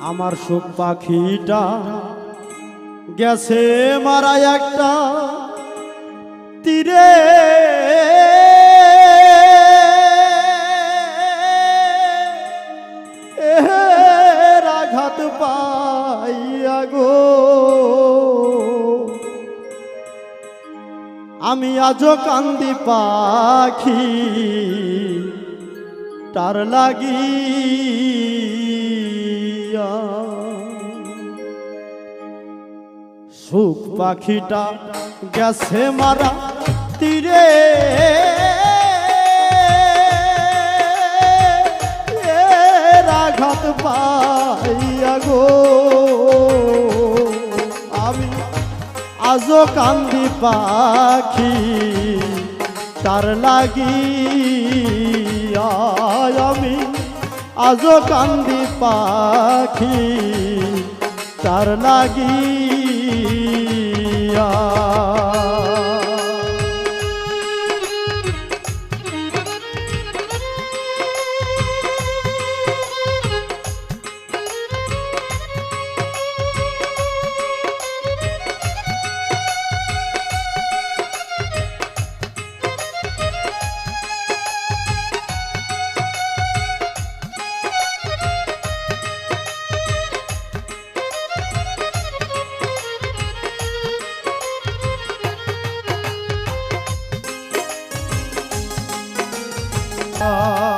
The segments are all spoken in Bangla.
আমার সুখ পাখিটা গেছে মারা একটা তীরে। এর আঘাত পাইয়া গো। আমি আজও কান্দি পাখি, তার লাগিয়া সুখ পাখিটা গেছে মারা তীরে। এর আঘাত পাইয়া গো। আমি আজও কান্দি পাখি, তার লাগি আমি আজও কান্দি পাখি তার লাগিয়া 啊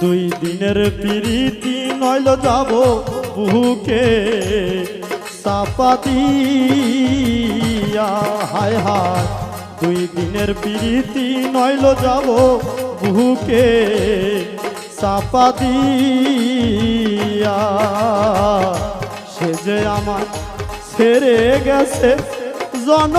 দুই দিনের পিরিতি নইল যাব বুকে। চাপা হায় হায়, দুই দিনের পিরিতি নইল যাব বুকে। চাপা সে যে আমার ছেড়ে গেছে জন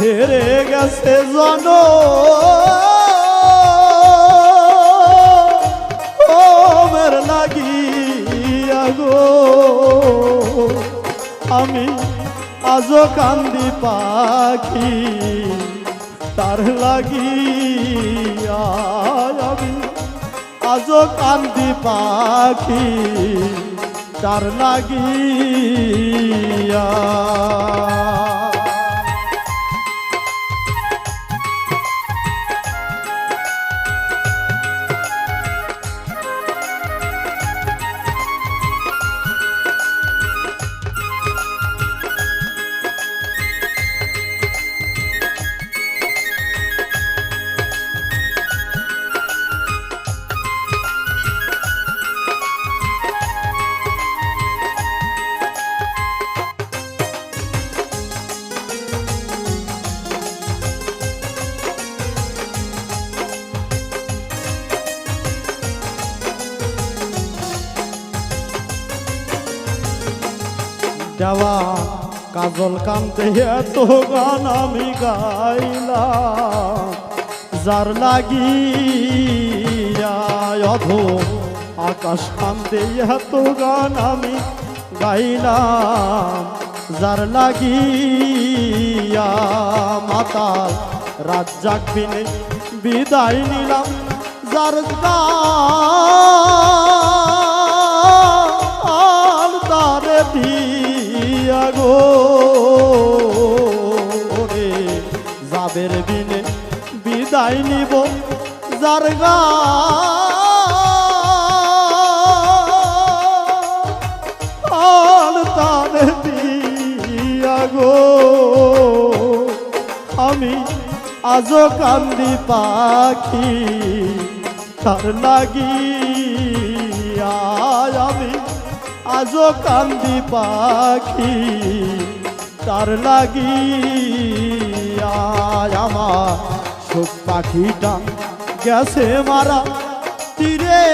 ছেড়ে গেছে জন। ওবের লাগিয়া গো, আমি আজও কান্দি পাখি, তার লাগিয়া আমি আজও কান্দি পাখি, তার লাগিয়া। দেওয়া কাজল কান্তে এত গান আমি গাইলাম। যার লাগি অধো, আকাশ কান্তে এত গান আমি গাইলাম। যার লাগিয়া মাতাল রাত জাগবিনে বিদায় নিলাম। যার গান যাবের বিনে বিদায় নিব যার গো। আমি আজও কান্দি পাখি, তার লাগি আমি আজও কান্দি পাখি, তার লাগি আমার সুখ পাখিটা গেছে মারা তীরে।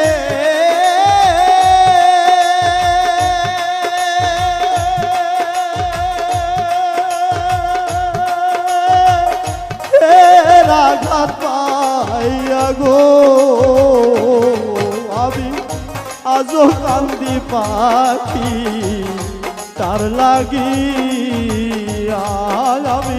আঘাত পাইয়া গো, আমি আজও কান্দি পাখি, তার লাগি আমি